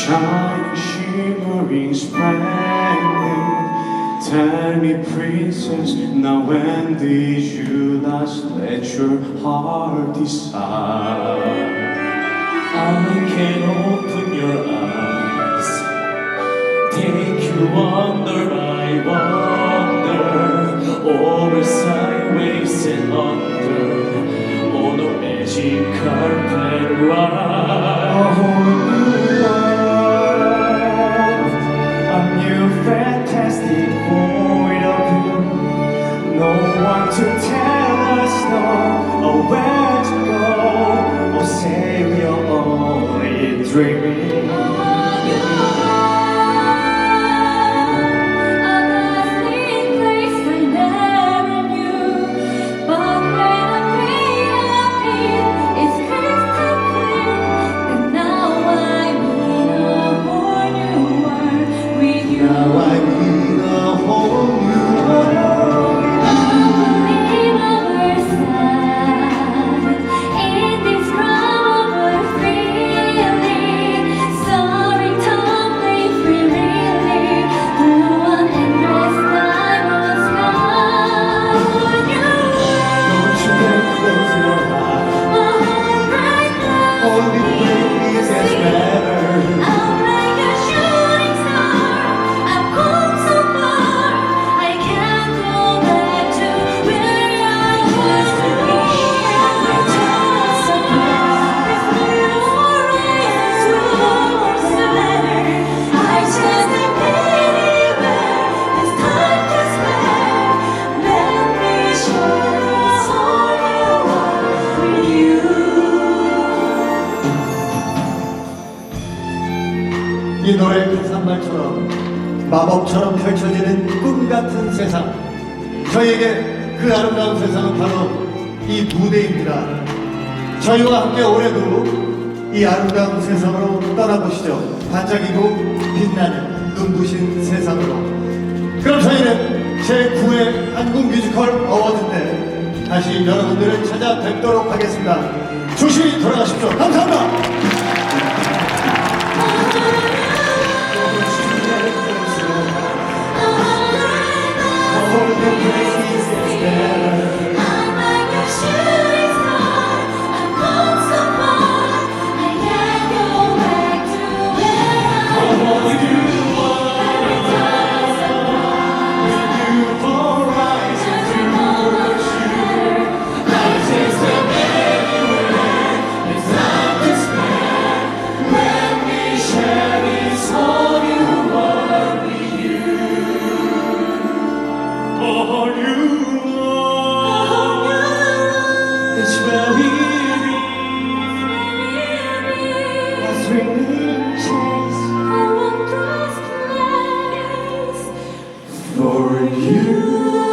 Shining, shimmering, splendid. Tell me, princess, now when did you last let your heart decide? I can open your eyes, take you under my wonder, over sideways and under, on a magic carpet ride. Oh, new fantastic 이 노래 가사 말처럼 마법처럼 펼쳐지는 꿈 같은 세상. 저희에게 그 아름다운 세상은 바로 이 무대입니다. 저희와 함께 올해도 이 아름다운 세상으로 떠나보시죠. 반짝이고 빛나는 눈부신 세상으로. 그럼 저희는 제9회 한국 뮤지컬 어워즈 때 다시 여러분들을 찾아뵙도록 하겠습니다. 조심히 돌아가십시오. 감사합니다. praise. for you.